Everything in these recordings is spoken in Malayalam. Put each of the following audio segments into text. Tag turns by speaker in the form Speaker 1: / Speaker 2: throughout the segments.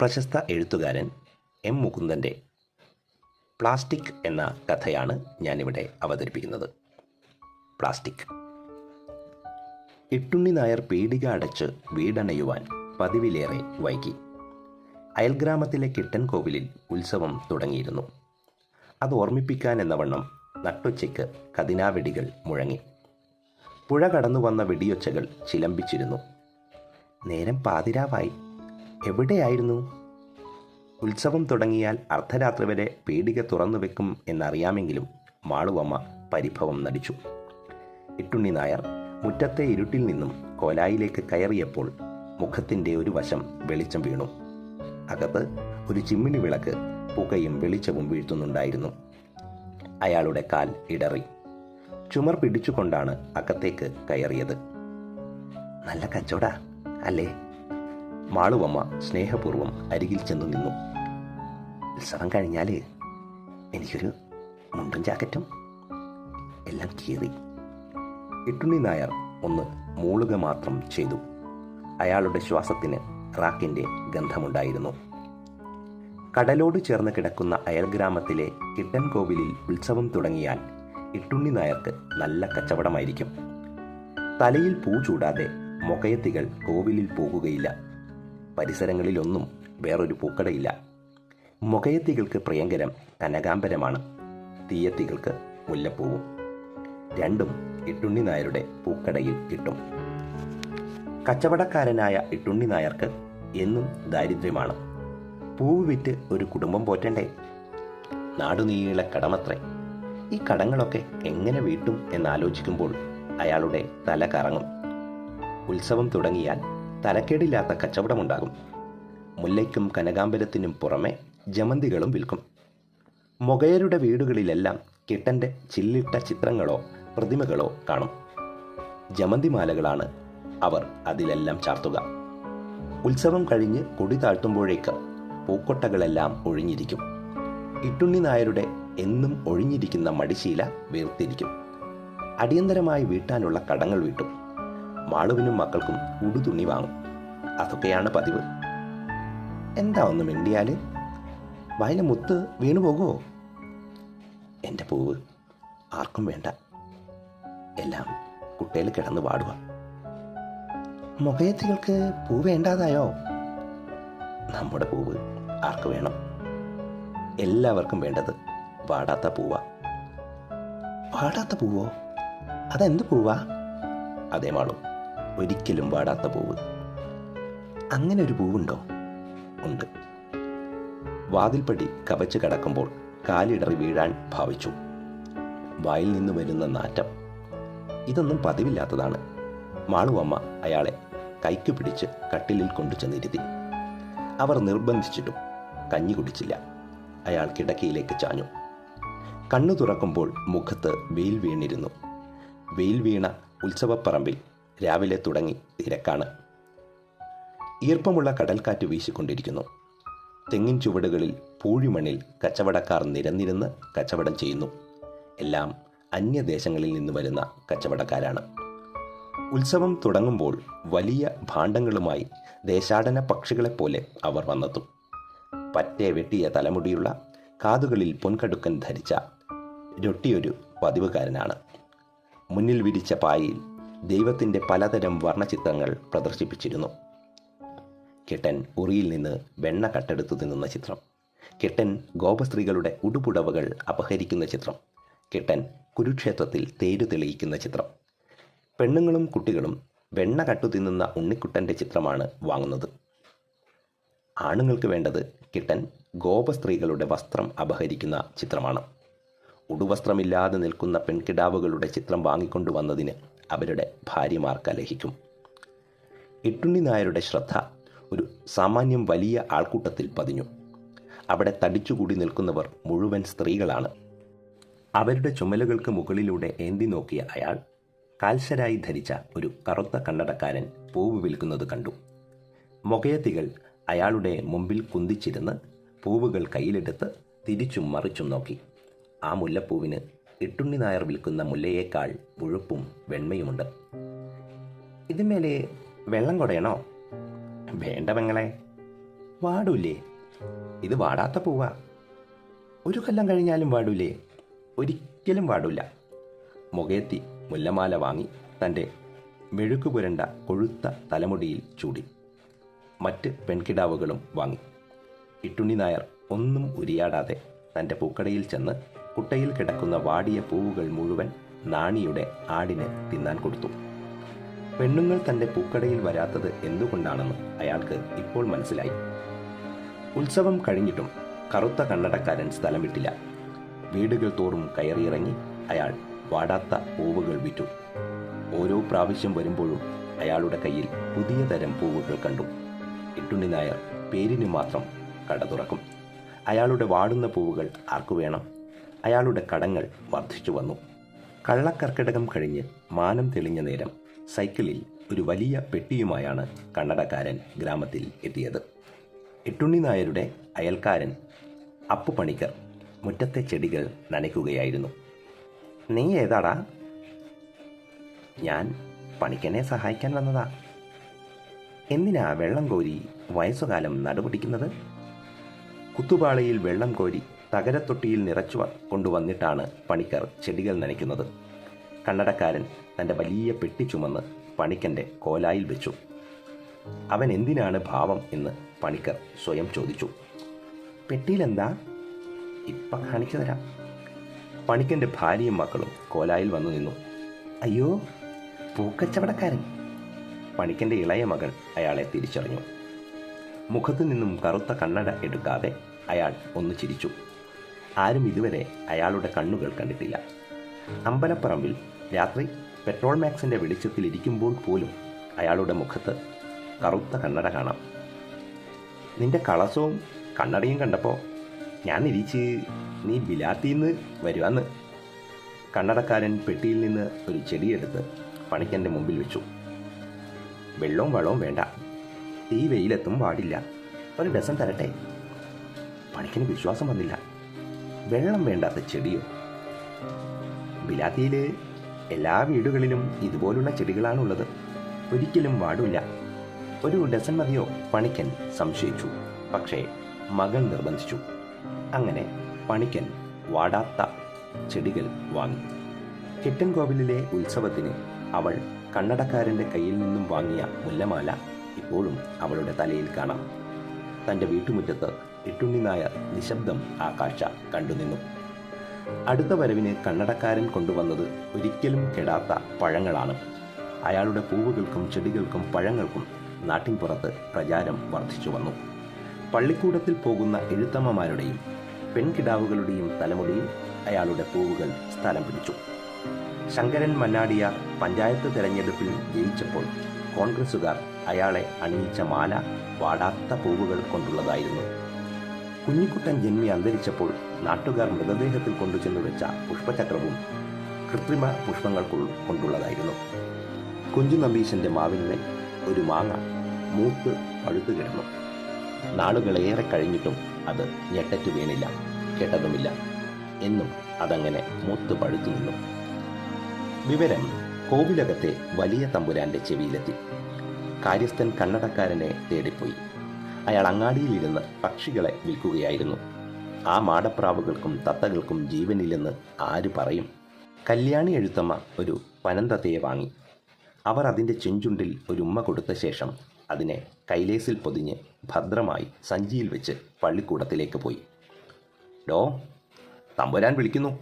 Speaker 1: പ്രശസ്ത എഴുത്തുകാരൻ എം മുകുന്ദന്റെ പ്ലാസ്റ്റിക് എന്ന കഥയാണ് ഞാനിവിടെ അവതരിപ്പിക്കുന്നത്. പ്ലാസ്റ്റിക്. എട്ടുണ്ണി നായർ പീടിക അടച്ച് വീടണയുവാൻ പതിവിലേറെ വൈകി. അയൽഗ്രാമത്തിലെ കിട്ടൻ കോവിലിൽ ഉത്സവം തുടങ്ങിയിരുന്നു. അത് ഓർമ്മിപ്പിക്കാൻ എന്നവണ്ണം നട്ടുച്ചയ്ക്ക് കതിനാവെടികൾ മുഴങ്ങി. പുഴ കടന്നു വന്ന വെടിയൊച്ചകൾ ചിലമ്പിച്ചിരുന്നു. നേരം പാതിരാവായി. എവിടെയായിരുന്നു? ഉത്സവം തുടങ്ങിയാൽ അർദ്ധരാത്രി വരെ പീടിക തുറന്നു വെക്കും എന്നറിയാമെങ്കിലും മാളുവമ്മ പരിഭവം നടിച്ചു. ഇട്ടുണ്ണി നായർ മുറ്റത്തെ ഇരുട്ടിൽ നിന്നും കോലായിലേക്ക് കയറിയപ്പോൾ മുഖത്തിന്റെ ഒരു വശം വെളിച്ചം വീണു. അകത്ത് ഒരു ചിമ്മിണി വിളക്ക് പുകയും വെളിച്ചവും വീഴ്ത്തുന്നുണ്ടായിരുന്നു. അയാളുടെ കാൽ ഇടറി. ചുമർ പിടിച്ചുകൊണ്ടാണ് അകത്തേക്ക് കയറിയത്. നല്ല കച്ചോടാ അല്ലേ? മാളുവമ്മ സ്നേഹപൂർവം അരികിൽ ചെന്നു നിന്നു. ഉത്സവം കഴിഞ്ഞാൽ എനിക്കൊരു മുണ്ടും ജാക്കറ്റും എല്ലാം കീറി. ഇട്ടുണ്ണി നായർ ഒന്ന് മൂളുക മാത്രം ചെയ്തു. അയാളുടെ ശ്വാസത്തിന് റാക്കിന്റെ ഗന്ധമുണ്ടായിരുന്നു. കടലോട് ചേർന്ന് കിടക്കുന്ന അയൽഗ്രാമത്തിലെ കിട്ടൻ കോവിലിൽ ഉത്സവം തുടങ്ങിയാൽ ഇട്ടുണ്ണി നായർക്ക് നല്ല കച്ചവടമായിരിക്കും. തലയിൽ പൂ ചൂടാതെ മൊകയത്തികൾ കോവിലിൽ പോകുകയില്ല. പരിസരങ്ങളിലൊന്നും വേറൊരു പൂക്കടയില്ല. മുഖയത്തികൾക്ക് പ്രിയങ്കരം കനകാംബരമാണ്. തീയത്തികൾക്ക് മുല്ലപ്പൂവും. രണ്ടും ഇട്ടുണ്ണി നായരുടെ പൂക്കടയിൽ കിട്ടും. കച്ചവടക്കാരനായ ഇട്ടുണ്ണി നായർക്ക് എന്നും ദാരിദ്ര്യമാണ്. പൂവ് വിറ്റ് ഒരു കുടുംബം പോറ്റണ്ടേ? നാടുനീളെ കടമത്രേ. ഈ കടങ്ങളൊക്കെ എങ്ങനെ വീട്ടും എന്നാലോചിക്കുമ്പോൾ അയാളുടെ തല കറങ്ങും. ഉത്സവം തുടങ്ങിയാൽ തലക്കേടില്ലാത്ത കച്ചവടമുണ്ടാകും. മുല്ലയ്ക്കും കനകാമ്പരത്തിനും പുറമെ ജമന്തികളും വിൽക്കും. മൊഗയരുടെ വീടുകളിലെല്ലാം കിട്ടന്റെ ചില്ലിട്ട ചിത്രങ്ങളോ പ്രതിമകളോ കാണും. ജമന്തിമാലകളാണ് അവർ അതിലെല്ലാം ചാർത്തുക. ഉത്സവം കഴിഞ്ഞ് കൊടി താഴ്ത്തുമ്പോഴേക്ക് പൂക്കൊട്ടകളെല്ലാം ഒഴിഞ്ഞിരിക്കും. ഇട്ടുണ്ണി നായരുടെ എന്നും ഒഴിഞ്ഞിരിക്കുന്ന മടിശീല വീർത്തിരിക്കും അടിയന്തരമായി വീട്ടാനുള്ള കടങ്ങൾ വീട്ടും. മാളുവിനും മക്കൾക്കും ഉടുതുണി വാങ്ങും. അതൊക്കെയാണ് പതിവ്. എന്താ ഒന്ന് മിണ്ടിയാൽ വായിലെ മുത്ത് വീണു പോകുമോ എന്റെ പൂവ് ആർക്കും വേണ്ട. എല്ലാം കുട്ടയിൽ കിടന്ന് പാടുക മുഖയത്തികൾക്ക് പൂ വേണ്ടാതായോ? നമ്മുടെ പൂവ് ആർക്ക് വേണം? എല്ലാവർക്കും വേണ്ടത് വാടാത്ത പൂവ. വാടാത്ത പൂവോ? അതെന്ത് പൂവാ? അതേ മാളും. ഒരിക്കലും വാടാത്ത പൂവ്. അങ്ങനെ ഒരു പൂവുണ്ടോ? ഉണ്ട്. വാതിൽപ്പടി കവച്ച് കടക്കുമ്പോൾ കാലിടറി വീഴാൻ ഭാവിച്ചു. വായിൽ നിന്ന് വരുന്ന നാറ്റം. ഇതൊന്നും പതിവില്ലാത്തതാണ്. മാളുവമ്മ അയാളെ കൈക്ക് പിടിച്ച് കട്ടിലിൽ കൊണ്ടു ചെന്നിരുത്തി. അവർ നിർബന്ധിച്ചിട്ടും കഞ്ഞി കുടിച്ചില്ല. അയാൾ കിടക്കയിലേക്ക് ചാഞ്ഞു. കണ്ണു തുറക്കുമ്പോൾ മുഖത്ത് വെയിൽ വീണിരുന്നു. വെയിൽ വീണ ഉത്സവപ്പറമ്പിൽ രാവിലെ തുടങ്ങി തിരക്കാണ്. ഈർപ്പമുള്ള കടൽക്കാറ്റ് വീശിക്കൊണ്ടിരിക്കുന്നു. തെങ്ങിൻ ചുവടുകളിൽ പൂഴിമണ്ണിൽ കച്ചവടക്കാർ നിരന്നിരുന്ന് കച്ചവടം ചെയ്യുന്നു. എല്ലാം അന്യദേശങ്ങളിൽ നിന്ന് വരുന്ന കച്ചവടക്കാരാണ്. ഉത്സവം തുടങ്ങുമ്പോൾ വലിയ ഭാണ്ഡങ്ങളുമായി ദേശാടന പക്ഷികളെപ്പോലെ അവർ വന്നെത്തും. പറ്റെ വെട്ടിയ തലമുടിയുള്ള കാതുകളിൽ പൊൻകടുക്കൻ ധരിച്ച രൊട്ടിയൊരു പതിവുകാരനാണ്. മുന്നിൽ വിരിച്ച പായിൽ ദൈവത്തിന്റെ പലതരം വർണചിത്രങ്ങൾ പ്രദർശിപ്പിച്ചിരുന്നു. കിട്ടൻ ഉറിയിൽ നിന്ന് വെണ്ണ കട്ടെടുത്തു തിന്നുന്ന ചിത്രം. കെട്ടൻ ഗോപസ്ത്രീകളുടെ ഉടുപുടവകൾ അപഹരിക്കുന്ന ചിത്രം. കെട്ടൻ കുരുക്ഷേത്രത്തിൽ തേരു തെളിയിക്കുന്ന ചിത്രം. പെണ്ണുങ്ങളും കുട്ടികളും വെണ്ണ കട്ടു തിന്നുന്ന ഉണ്ണിക്കുട്ടന്റെ ചിത്രമാണ് വാങ്ങുന്നത്. ആണുങ്ങൾക്ക് വേണ്ടത് കിട്ടൻ ഗോപസ്ത്രീകളുടെ വസ്ത്രം അപഹരിക്കുന്ന ചിത്രമാണ്. ഉടുവസ്ത്രമില്ലാതെ നിൽക്കുന്ന പെൺകിടാവുകളുടെ ചിത്രം വാങ്ങിക്കൊണ്ടുവന്നതിന് അവരുടെ ഭാര്യമാർ കലഹിക്കും. ഇട്ടുണ്ണി നായരുടെ ശ്രദ്ധ ഒരു സാമാന്യം വലിയ ആൾക്കൂട്ടത്തിൽ പതിഞ്ഞു. അവിടെ തടിച്ചുകൂടി നിൽക്കുന്നവർ മുഴുവൻ സ്ത്രീകളാണ്. അവരുടെ ചുമലുകൾക്ക് മുകളിലൂടെ ഏന്തി നോക്കിയ അയാൾ കാൽശരായി ധരിച്ച ഒരു കറുത്ത കണ്ണടക്കാരൻ പൂവ് വിൽക്കുന്നത് കണ്ടു. മൊകയത്തികൾ അയാളുടെ മുമ്പിൽ കുന്തിച്ചിരുന്ന് പൂവുകൾ കയ്യിലെടുത്ത് തിരിച്ചും മറിച്ചും നോക്കി. ആ മുല്ലപ്പൂവിന് ഇട്ടുണ്ണി നായർ വിൽക്കുന്ന മുല്ലയേക്കാൾ മുഴുപ്പും വെണ്മയുമുണ്ട്. ഇതിന്മേലെ വെള്ളം കൊടയണോ? വേണ്ട പെങ്ങളെ. വാടൂലേ ഇത് വാടാത്ത പൂവാ. ഒരു കൊല്ലം കഴിഞ്ഞാലും വാടൂലേ ഒരിക്കലും വാടൂല മുഖേത്തി മുല്ലമാല വാങ്ങി തന്റെ മെഴുക്കു പുരണ്ട കൊഴുത്ത തലമുടിയിൽ ചൂടി. മറ്റ് പെൺകിടാവുകളും വാങ്ങി. ഇട്ടുണ്ണി നായർ ഒന്നും ഉരിയാടാതെ തന്റെ പൂക്കടയിൽ ചെന്ന് കുട്ടയിൽ കിടക്കുന്ന വാടിയ പൂവുകൾ മുഴുവൻ നാണിയുടെ ആടിന് തിന്നാൻ കൊടുത്തു. പെണ്ണുങ്ങൾ തന്റെ പൂക്കടയിൽ വരാത്തത് എന്തുകൊണ്ടാണെന്ന് അയാൾക്ക് ഇപ്പോൾ മനസ്സിലായി. ഉത്സവം കഴിഞ്ഞിട്ടും കറുത്ത കണ്ണടക്കാരൻ സ്ഥലം വിട്ടില്ല വീടുകൾ തോറും കയറിയിറങ്ങി അയാൾ വാടാത്ത പൂവുകൾ വിറ്റു. ഓരോ പ്രാവശ്യം വരുമ്പോഴും അയാളുടെ കയ്യിൽ പുതിയ തരം പൂവുകൾ കണ്ടു. ഇട്ടുണ്ണി നായർ പേരിന് മാത്രം കട തുറക്കും. അയാളുടെ വാടുന്ന പൂവുകൾ ആർക്കു വേണം? അയാളുടെ കടങ്ങൾ വർദ്ധിച്ചു വന്നു. കള്ളക്കർക്കിടകം കഴിഞ്ഞ് മാനം തെളിഞ്ഞ നേരം സൈക്കിളിൽ ഒരു വലിയ പെട്ടിയുമായാണ് കണ്ണടക്കാരൻ ഗ്രാമത്തിൽ എത്തിയത്. എട്ടുണ്ണി നായരുടെ അയൽക്കാരൻ അപ്പു പണിക്കർ മുറ്റത്തെ ചെടികൾ നനയ്ക്കുകയായിരുന്നു. നീ ഏതാടാ? ഞാൻ പണിക്കനെ സഹായിക്കാൻ വന്നതാ. എന്തിനാ വെള്ളം കോരി വയസ്സുകാലം നടുപിടിക്കുന്നത്? കുത്തുപാളയിൽ വെള്ളം കോരി തകരത്തൊട്ടിയിൽ നിറച്ചു കൊണ്ടുവന്നിട്ടാണ് പണിക്കർ ചെടികൾ നനയ്ക്കുന്നത്. കണ്ണടക്കാരൻ തന്റെ വലിയ പെട്ടി ചുമന്ന് പണിക്കന്റെ കോലായിൽ വെച്ചു. അവൻ എന്തിനാണ് ഭാവം എന്ന് പണിക്കർ സ്വയം ചോദിച്ചു. പെട്ടിയിലെന്താ? ഇപ്പം കാണിച്ചു തരാം. പണിക്കന്റെ ഭാര്യയും മക്കളും കോലായിൽ വന്നു നിന്നു. അയ്യോ പൂക്കച്ചവടക്കാരൻ. പണിക്കന്റെ ഇളയ മകൾ അയാളെ തിരിച്ചറിഞ്ഞു. മുഖത്തു നിന്നും കറുത്ത കണ്ണട എടുക്കാതെ അയാൾ ഒന്ന് ചിരിച്ചു. ആരും ഇതുവരെ അയാളുടെ കണ്ണുകൾ കണ്ടിട്ടില്ല. അമ്പലപ്പറമ്പിൽ രാത്രി പെട്രോൾ മാക്സിന്റെ വെളിച്ചത്തിൽ ഇരിക്കുമ്പോൾ പോലും അയാളുടെ മുഖത്ത് കറുത്ത കണ്ണട കാണാം. നിന്റെ കളസവും കണ്ണടയും കണ്ടപ്പോൾ ഞാൻ നിരീച്ച് നീ ബിലാത്തിന്ന് വരുവാന്ന്. കണ്ണടക്കാരൻ പെട്ടിയിൽ നിന്ന് ഒരു ചെടിയെടുത്ത് പണിക്കന്റെ മുമ്പിൽ വെച്ചു. വെള്ളവും വളവും വേണ്ട. ഈ വെയിലെത്തും പാടില്ല ഒരു ഡസൻ തരട്ടെ. പണിക്കന് വിശ്വാസം വന്നില്ല. വെള്ളം വേണ്ടാത്ത ചെടിയോ? ബിലാത്തിയിൽ എല്ലാ വീടുകളിലും ഇതുപോലുള്ള ചെടികളാണുള്ളത്. ഒരിക്കലും വാടില്ല. ഒരു ഡസൻ മതിയോ? പണിക്കൻ സംശയിച്ചു. പക്ഷേ മകൾ നിർബന്ധിച്ചു. അങ്ങനെ പണിക്കൻ വാടാത്ത ചെടികൾ വാങ്ങി. കെട്ടൻകോവിലിലെ ഉത്സവത്തിന് അവൾ കണ്ണടക്കാരന്റെ കയ്യിൽ നിന്നും വാങ്ങിയ മുല്ലമാല ഇപ്പോഴും അവളുടെ തലയിൽ കാണാം. തന്റെ വീട്ടുമുറ്റത്ത് എട്ടുണ്ണി നായർ നിശബ്ദം ആ കാഴ്ച കണ്ടുനിന്നു. അടുത്ത വരവിന് കണ്ണടക്കാരൻ കൊണ്ടുവന്നത് ഒരിക്കലും കെടാത്ത പഴങ്ങളാണ്. അയാളുടെ പൂവുകൾക്കും ചെടികൾക്കും പഴങ്ങൾക്കും നാട്ടിൻപുറത്ത് പ്രചാരം വർദ്ധിച്ചു വന്നു. പള്ളിക്കൂടത്തിൽ പോകുന്ന എഴുത്തമ്മമാരുടെയും പെൺകിടാവുകളുടെയും തലമുടിയിൽ അയാളുടെ പൂവുകൾ സ്ഥലം പിടിച്ചു. ശങ്കരൻ മന്നാടിയ പഞ്ചായത്ത് തെരഞ്ഞെടുപ്പിൽ ജയിച്ചപ്പോൾ കോൺഗ്രസുകാർ അയാളെ അണിയിച്ച മാല വാടാത്ത പൂവുകൾ കൊണ്ടുള്ളതായിരുന്നു. കുഞ്ഞിക്കുട്ടൻ ജന്മി അന്തരിച്ചപ്പോൾ നാട്ടുകാർ മൃതദേഹത്തിൽ കൊണ്ടുചെന്ന് വെച്ച പുഷ്പചക്രവും കൃത്രിമ പുഷ്പങ്ങൾ കൊണ്ടുള്ളതായിരുന്നു. കുഞ്ചു നമ്പീശന്റെ മാവിന്മേൽ ഒരു മാങ്ങ മൂത്ത് പഴുത്തു കിടന്നു. നാളുകളേറെ കഴിഞ്ഞിട്ടും അത് ഞെട്ടറ്റു വീണില്ല കേട്ടതുമില്ല. എന്നും അതങ്ങനെ മൂത്ത് പഴുത്തു നിന്നു. വിവരം കോവിലകത്തെ വലിയ തമ്പുരാന്റെ ചെവിയിലെത്തി. കാര്യസ്ഥൻ കണ്ണടക്കാരനെ തേടിപ്പോയി. അയാൾ അങ്ങാടിയിലിരുന്ന് പക്ഷികളെ വിൽക്കുകയായിരുന്നു. ആ മാടപ്രാവുകൾക്കും തത്തകൾക്കും ജീവനില്ലെന്ന് ആര് പറയും? കല്യാണി എഴുത്തമ്മ ഒരു പനന്തത്തയെ വാങ്ങി. അവർ അതിന്റെ ചെഞ്ചുണ്ടിൽ ഒരു ഉമ്മ കൊടുത്ത ശേഷം അതിനെ കൈലേസിൽ പൊതിഞ്ഞ് ഭദ്രമായി സഞ്ചിയിൽ വെച്ച് പള്ളിക്കൂടത്തിലേക്ക് പോയി. ഡോ തമ്പുരാൻ വിളിക്കുന്നു.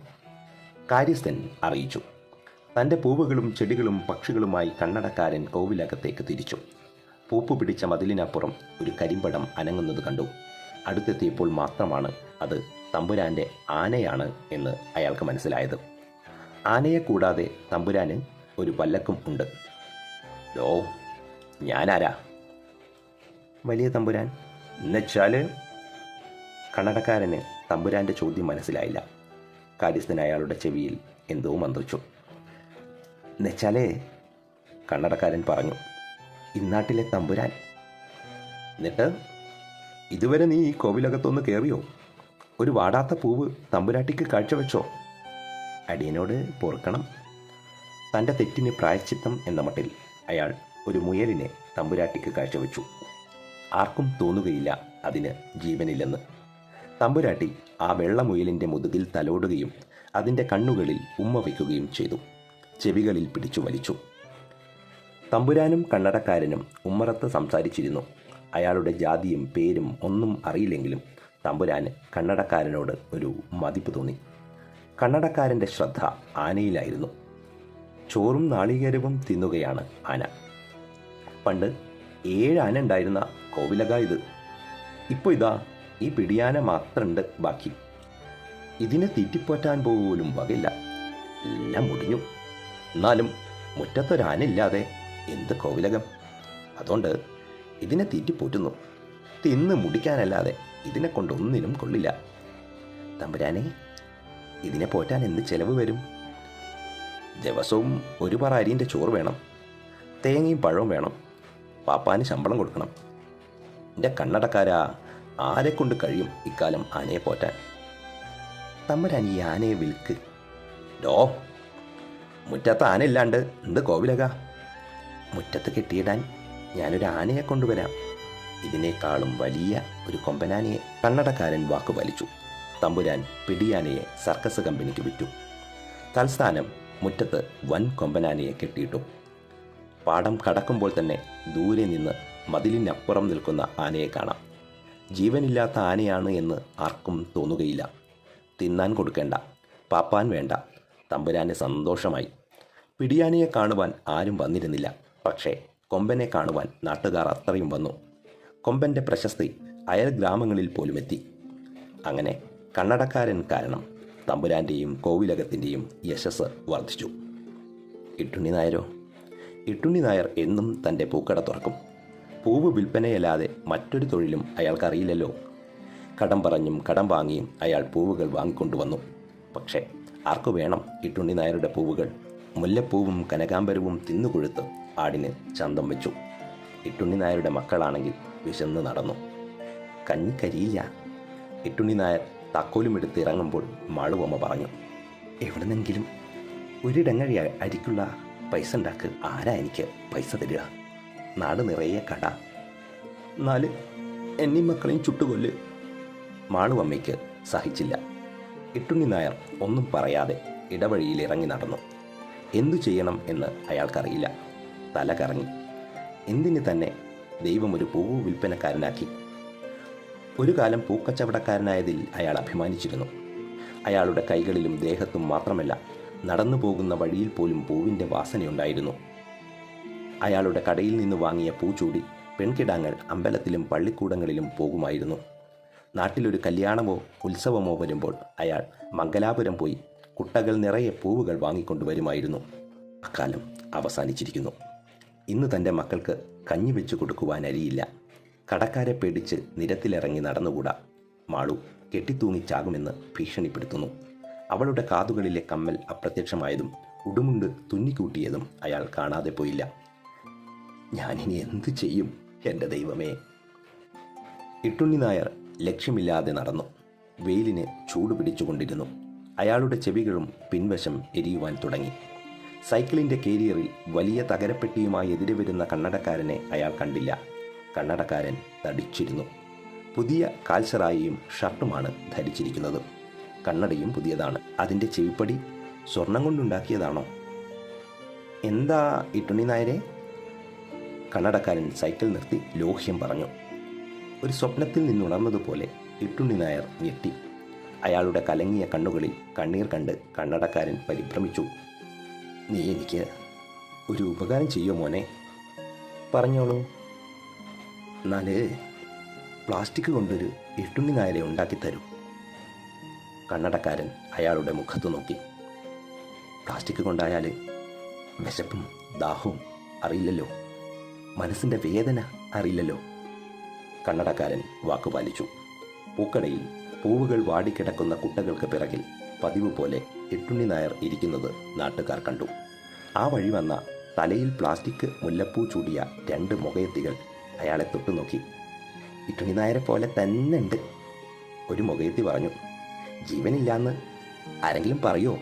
Speaker 1: കാര്യസ്ഥൻ അറിയിച്ചു. തന്റെ പൂവുകളും ചെടികളും പക്ഷികളുമായി കണ്ണടക്കാരൻ കോവിലകത്തേക്ക് തിരിച്ചു. പൂപ്പ് പിടിച്ച മതിലിനപ്പുറം ഒരു കരിമ്പടം അനങ്ങുന്നത് കണ്ടു. അടുത്തെത്തിയപ്പോൾ മാത്രമാണ് അത് തമ്പുരാന്റെ ആനയാണ് എന്ന് അയാൾക്ക് മനസ്സിലായത്. ആനയെ കൂടാതെ തമ്പുരാന് ഒരു പല്ലക്കും ഉണ്ട്. ലോ ഞാനാരാ? വലിയ തമ്പുരാൻ എന്നുവെച്ചാൽ കണ്ണടക്കാരന് തമ്പുരാന്റെ ചോദ്യം മനസ്സിലായില്ല. കാര്യസ്ഥൻ അയാളുടെ ചെവിയിൽ എന്തോ മന്ത്രിച്ചു. എന്നുവെച്ചാലേ കണ്ണടക്കാരൻ പറഞ്ഞു ഇന്നാട്ടിലെ തമ്പുരാൻ. എന്നിട്ട് ഇതുവരെ നീ ഈ കോവിലകത്തൊന്ന് കയറിയോ ഒരു വാടാത്ത പൂവ് തമ്പുരാട്ടിക്ക് കാഴ്ചവെച്ചോ? അടിയനോട് പൊറുക്കണം. തന്റെ തെറ്റിന് പ്രായച്ചിത്തം എന്ന മട്ടിൽ അയാൾ ഒരു മുയലിനെ തമ്പുരാട്ടിക്ക് കാഴ്ചവെച്ചു. ആർക്കും തോന്നുകയില്ല അതിന് ജീവനില്ലെന്ന്. തമ്പുരാട്ടി ആ വെള്ളമുയലിന്റെ മുതുകിൽ തലോടുകയും അതിന്റെ കണ്ണുകളിൽ ഉമ്മ വയ്ക്കുകയും ചെയ്തു. ചെവികളിൽ പിടിച്ചു വലിച്ചു. തമ്പുരാനും കണ്ണടക്കാരനും ഉമ്മറത്ത് സംസാരിച്ചിരുന്നു. അയാളുടെ ജാതിയും പേരും ഒന്നും അറിയില്ലെങ്കിലും തമ്പുരാന് കണ്ണടക്കാരനോട് ഒരു മതിപ്പ് തോന്നി. കണ്ണടക്കാരന്റെ ശ്രദ്ധ ആനയിലായിരുന്നു. ചോറും നാളികേരവും തിന്നുകയാണ് ആന. പണ്ട് ഏഴ് ആന ഉണ്ടായിരുന്ന കോവിലക ഇത്. ഇപ്പോൾ ഇതാ ഈ പിടിയാന മാത്രമുണ്ട് ബാക്കി. ഇതിനെ തീറ്റിപ്പോറ്റാൻ പോലും വകയില്ല. എല്ലാം മുടിഞ്ഞു എന്നാലും മുറ്റത്തൊരാനില്ലാതെ എന്ത് കോവിലകം? അതുകൊണ്ട് ഇതിനെ തീറ്റി തീറ്റിപ്പോറ്റുന്നു തിന്ന് മുടിക്കാനല്ലാതെ ഇതിനെ കൊണ്ടൊന്നിനും കൊള്ളില്ല. തമ്പുരാനെ ഇതിനെ പോറ്റാൻ എന്ത് ചെലവ് വരും? ദിവസവും ഒരു പറ അരിന്റെ ചോറ് വേണം. തേങ്ങയും പഴവും വേണം. പാപ്പാന് ശമ്പളം കൊടുക്കണം. എന്റെ കണ്ണടക്കാരാ കൊണ്ട് കഴിയും ഇക്കാലം ആനയെ പോറ്റാൻ? തമ്പുരാൻ ഈ ആനയെ വിൽക്ക്. ഡോ മുറ്റത്ത് ആനയില്ലാണ്ട് എന്ത് കോവിലക? മുറ്റത്ത് കെട്ടിയിടാൻ ഞാനൊരു ആനയെ കൊണ്ടുവരാം. ഇതിനേക്കാളും വലിയ ഒരു കൊമ്പനാനയെ കണ്ണടക്കാരൻ വാക്കു വലിച്ചു. തമ്പുരാൻ പിടിയാനയെ സർക്കസ് കമ്പനിക്ക് വിറ്റു. തൽസ്ഥാനം മുറ്റത്ത് വൻ കൊമ്പനാനയെ കെട്ടിയിട്ടു. പാടം കടക്കുമ്പോൾ തന്നെ ദൂരെ നിന്ന് മതിലിനപ്പുറം നിൽക്കുന്ന ആനയെ കാണാം. ജീവനില്ലാത്ത ആനയാണ് എന്ന് ആർക്കും തോന്നുകയില്ല. തിന്നാൻ കൊടുക്കേണ്ട പാപ്പാൻ വേണ്ട. തമ്പുരാന് സന്തോഷമായി. പിടിയാനയെ കാണുവാൻ ആരും വന്നിരുന്നില്ല. പക്ഷേ കൊമ്പനെ കാണുവാൻ നാട്ടുകാർ അത്രയും വന്നു. കൊമ്പന്റെ പ്രശസ്തി അയൽ ഗ്രാമങ്ങളിൽ പോലും എത്തി. അങ്ങനെ കണ്ണടക്കാരൻ കാരണം തമ്പുരാന്റെയും കോവിലകത്തിന്റെയും യശസ് വർദ്ധിച്ചു. ഇട്ടുണ്ണി നായരോ? ഇട്ടുണ്ണി നായർ എന്നും തന്റെ പൂക്കട തുറക്കും. പൂവ് വിൽപ്പനയല്ലാതെ മറ്റൊരു തൊഴിലും അയാൾക്കറിയില്ലല്ലോ. കടം പറഞ്ഞും കടം വാങ്ങിയും അയാൾ പൂവുകൾ വാങ്ങിക്കൊണ്ടുവന്നു. പക്ഷേ ആർക്കു വേണം ഇട്ടുണ്ണി നായരുടെ പൂവുകൾ? മുല്ലപ്പൂവും കനകാംബരവും തിന്നുകൊഴുത്ത് ആടിന് ചന്തം വെച്ചു. ഇട്ടുണ്ണി നായരുടെ മക്കളാണെങ്കിൽ വിശന്ന് നടന്നു. കഞ്ഞി കരിയില്ല. ഇട്ടുണ്ണി നായർ താക്കോലും എടുത്ത് ഇറങ്ങുമ്പോൾ മാളുവമ്മ പറഞ്ഞു എവിടെന്നെങ്കിലും ഒരിടങ്ങഴി അരിക്കുള്ള പൈസ ഉണ്ടാക്ക്. ആരാ എനിക്ക് പൈസ തരിക? നാട് നിറയെ കട. നാല് എന്നീ മക്കളെയും ചുട്ടുകൊല്ല്. മാളുവമ്മയ്ക്ക് സഹിച്ചില്ല. ഇട്ടുണ്ണി നായർ ഒന്നും പറയാതെ ഇടവഴിയിൽ ഇറങ്ങി നടന്നു. എന്തു ചെയ്യണം എന്ന് അയാൾക്കറിയില്ല. തല കറങ്ങി എന്തിന് തന്നെ ദൈവം ഒരു പൂവ് വിൽപ്പനക്കാരനാക്കി. ഒരു കാലം പൂക്കച്ചവടക്കാരനായതിൽ അയാൾ അഭിമാനിച്ചിരുന്നു. അയാളുടെ കൈകളിലും ദേഹത്തും മാത്രമല്ല നടന്നു പോകുന്ന വഴിയിൽ പോലും പൂവിന്റെ വാസനയുണ്ടായിരുന്നു. അയാളുടെ കടയിൽ നിന്ന് വാങ്ങിയ പൂ ചൂടി പെൺകിടാങ്ങൾ അമ്പലത്തിലും പള്ളിക്കൂടങ്ങളിലും പോകുമായിരുന്നു. നാട്ടിലൊരു കല്യാണമോ ഉത്സവമോ വരുമ്പോൾ അയാൾ മംഗലാപുരം പോയി കുട്ടകൾ നിറയെ പൂവുകൾ വാങ്ങിക്കൊണ്ടുവരുമായിരുന്നു. അക്കാലം അവസാനിച്ചിരിക്കുന്നു. ഇന്ന് തന്റെ മക്കൾക്ക് കഞ്ഞി വെച്ച് കൊടുക്കുവാൻ അരിയില്ല കടക്കാരെ പേടിച്ച് നിരത്തിലിറങ്ങി നടന്നുകൂടാ. മാളു കെട്ടിത്തൂങ്ങിച്ചാകുമെന്ന് ഭീഷണിപ്പെടുത്തുന്നു. അവളുടെ കാതുകളിലെ കമ്മൽ അപ്രത്യക്ഷമായതും ഉടുമുണ്ട് തുന്നിക്കൂട്ടിയതും അയാൾ കാണാതെ പോയില്ല. ഞാനിനി എന്തു ചെയ്യും എന്റെ ദൈവമേ? ഇട്ടുണ്ണി നായർ ലക്ഷ്യമില്ലാതെ നടന്നു. വെയിലിന് ചൂട് പിടിച്ചുകൊണ്ടിരുന്നു. അയാളുടെ ചെവികളും പിൻവശം എരിയുവാൻ തുടങ്ങി. സൈക്കിളിന്റെ കേരിയറിൽ വലിയ തകരപ്പെട്ടിയുമായി എതിരെ വരുന്ന കണ്ണടക്കാരനെ അയാൾ കണ്ടില്ല. കണ്ണടക്കാരൻ തടിച്ചിരുന്നു. പുതിയ കാൽസറായിയും ഷർട്ടുമാണ് ധരിച്ചിരിക്കുന്നത്. കണ്ണടയും പുതിയതാണ്. അതിന്റെ ചെവിപ്പടി സ്വർണം കൊണ്ടുണ്ടാക്കിയതാണോ? എന്താ ഇട്ടുണി നായരെ? കണ്ണടക്കാരൻ സൈക്കിൾ നിർത്തി ലോഹ്യം പറഞ്ഞു. ഒരു സ്വപ്നത്തിൽ നിന്നുണർന്നതുപോലെ ഇട്ടുണ്ണി നായർ ഞെട്ടി. അയാളുടെ കലങ്ങിയ കണ്ണുകളിൽ കണ്ണീർ കണ്ട് കണ്ണടക്കാരൻ പരിഭ്രമിച്ചു. നീ എനിക്ക് ഒരു ഉപകാരം ചെയ്യോ മോനെ? പറഞ്ഞോളൂ. എന്നാൽ പ്ലാസ്റ്റിക് കൊണ്ടൊരു ഇട്ടുണ്ണി നായരെ ഉണ്ടാക്കി തരൂ. കണ്ണടക്കാരൻ അയാളുടെ മുഖത്ത് നോക്കി. പ്ലാസ്റ്റിക് കൊണ്ടായാൽ വിശപ്പും ദാഹവും അറിയില്ലല്ലോ. മനസ്സിന്റെ വേദന അറിയില്ലല്ലോ. കണ്ണടക്കാരൻ വാക്കുപാലിച്ചു പൂക്കടയിൽ പൂവുകൾ വാടിക്കിടക്കുന്ന കുട്ടകൾക്ക് പിറകിൽ പതിവ് പോലെ എട്ടുണ്ണി നായർ ഇരിക്കുന്നത് നാട്ടുകാർ കണ്ടു. ആ വഴി വന്ന തലയിൽ പ്ലാസ്റ്റിക് മുല്ലപ്പൂ ചൂടിയ രണ്ട് മുഖയത്തികൾ അയാളെ തൊട്ടുനോക്കി ഇട്ടുണി നായരെ പോലെ തന്നെ ഉണ്ട്. ഒരു മുഖയത്തി പറഞ്ഞു ജീവനില്ലാന്ന് ആരെങ്കിലും പറയോ?